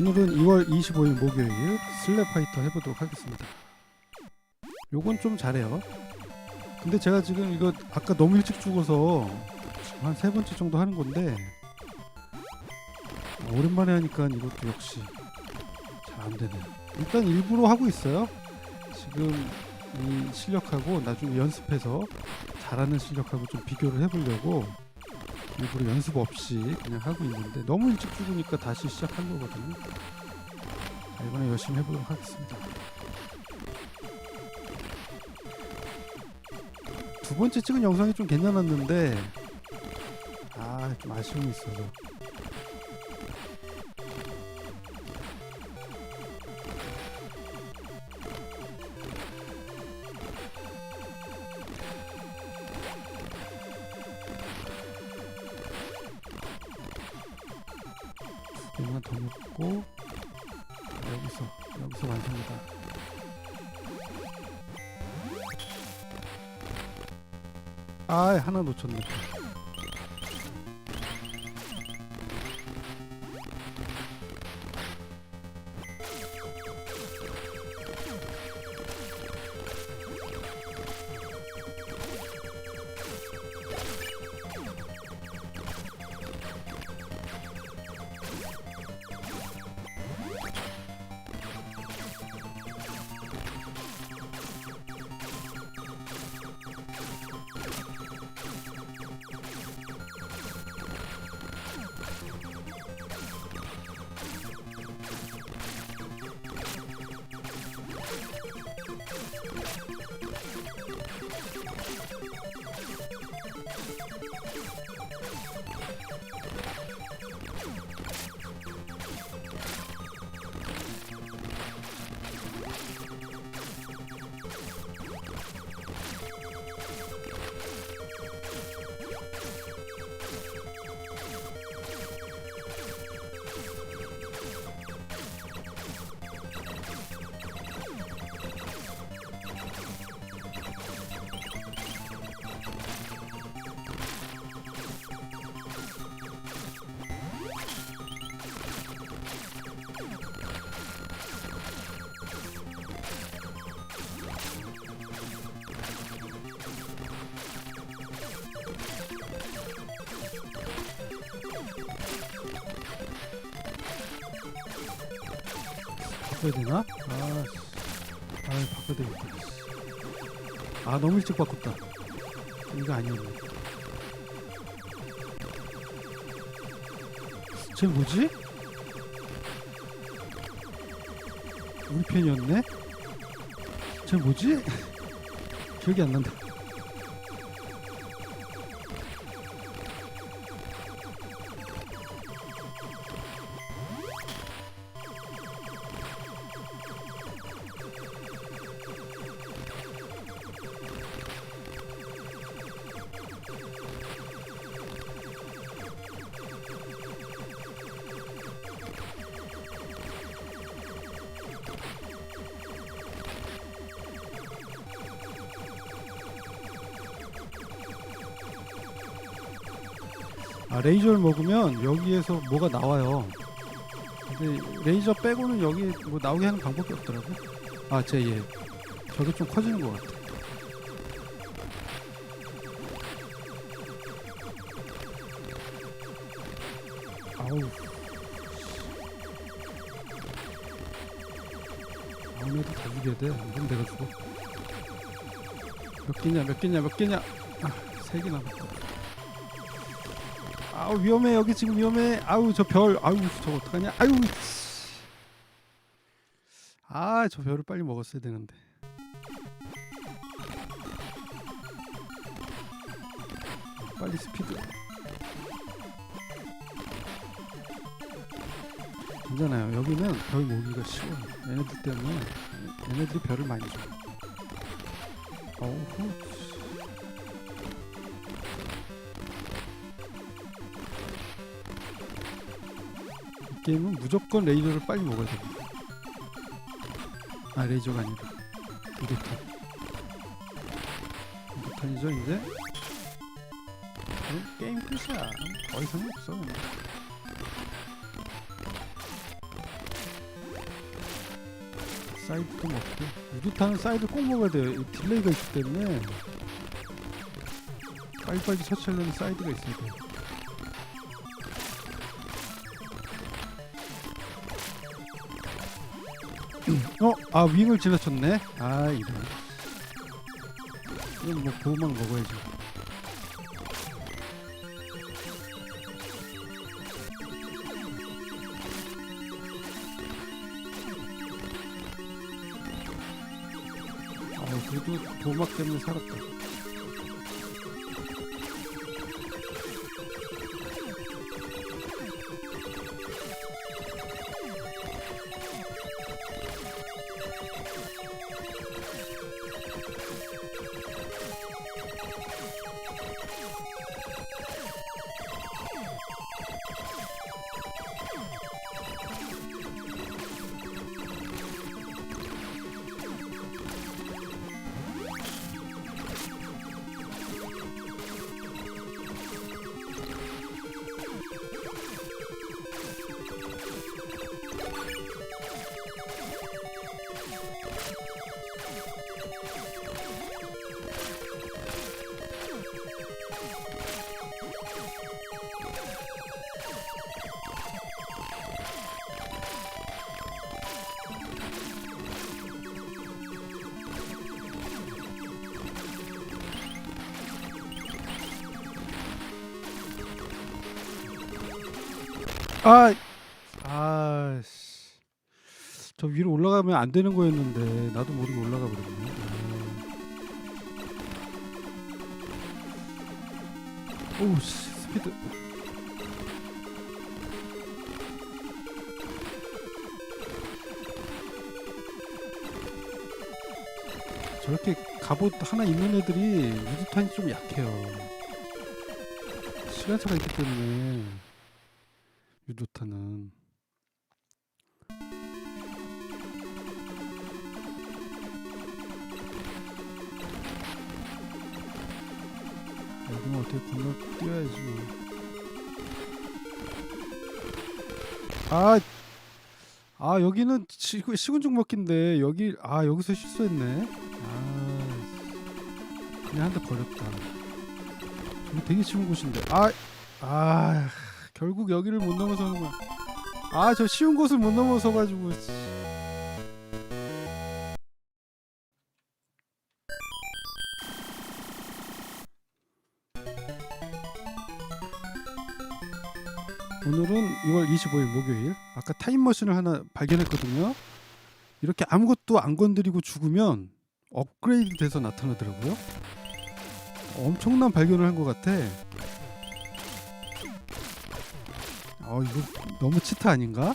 오늘은 2월 25일 목요일 슬랩 파이터 해보도록 하겠습니다. 요건 좀 잘해요. 근데 제가 지금 이거 아까 너무 일찍 죽어서 한 세 번째 정도 하는 건데 오랜만에 하니까 이것도 역시 잘 안 되네요. 일단 일부러 하고 있어요. 지금 이 실력하고 나중에 연습해서 잘하는 실력하고 좀 비교를 해보려고 일부러 연습 없이 그냥 하고 있는데 너무 일찍 죽으니까 다시 시작한 거거든요. 자, 이번에 열심히 해보도록 하겠습니다. 두 번째 찍은 영상이 좀 괜찮았는데 아 좀 아쉬움이 있어서 두 개만 더 먹고 여기서 여기서 완성이다. 아 하나 놓쳤네. 바꿔야 되나? 아, 씨. 아 바꿔야 되겠다. 아 너무 일찍 바꿨다. 이거 아니었네. 쟤 뭐지? 우리 편이었네? 쟤 뭐지? 기억이 안 난다. 아 레이저를 먹으면 여기에서 뭐가 나와요. 근데 레이저 빼고는 여기 뭐 나오게 하는 방법이 없더라고. 아제 얘. 저게 좀 커지는 것 같아. 아우. 아무래도 다 죽여야 돼. 이건 내가 죽어. 몇 개냐, 몇 개냐, 몇 개냐. 아, 세 개 남았다. 아우 위험해 여기 지금 위험해. 아우 저 별 아우 저거 어떡하냐? 아유. 아 저 별을 빨리 먹었어야 되는데. 빨리 스피드. 괜찮아요. 여기는 별 모으기가 쉬워요. 얘네들 때문에 얘네들이 별을 많이 줘요. 어우 게임은 무조건 레이저를 빨리 먹어야 됩니다. 아 레이저가 아니라 유리탄. 유리탄이죠 이제. 그럼 게임 끝이야. 더 이상은 없어. 사이드도 먹고 유도탄은 사이드 꼭 먹어야 돼요 이 딜레이가 있기 때문에 빨리빨리 처치하려면 사이드가 있어야 돼요 어? 아 윙을 지나쳤네. 아 이런. 이건 뭐 보호막 먹어야지. 아 그래도 보호막 때문에 살았다 아, 아, 씨. 저 위로 올라가면 안 되는 거였는데 나도 모르게 올라가 버렸네. 아. 씨, 스피드. 저렇게 갑옷 하나 입는 애들이 유도탄이 좀 약해요. 시간차가 있기 때문에. 유도타는 여기는 어떻게 건너 뛰어야지 뭐. 아, 아 여기는 시, 시군중 먹기인데 여기 아 여기서 실수했네. 아, 그냥 한 대 버렸다. 되게 쉬운 곳인데. 아, 아. 결국 여기를 못 넘어서는 거야. 아, 저 쉬운 곳을 못 넘어서 가지고. 씨. 오늘은 2월 25일 목요일. 아까 타임머신을 하나 발견했거든요. 이렇게 아무것도 안 건드리고 죽으면 업그레이드 돼서 나타나더라고요. 엄청난 발견을 한 것 같아. 어 이거 너무 치타 아닌가?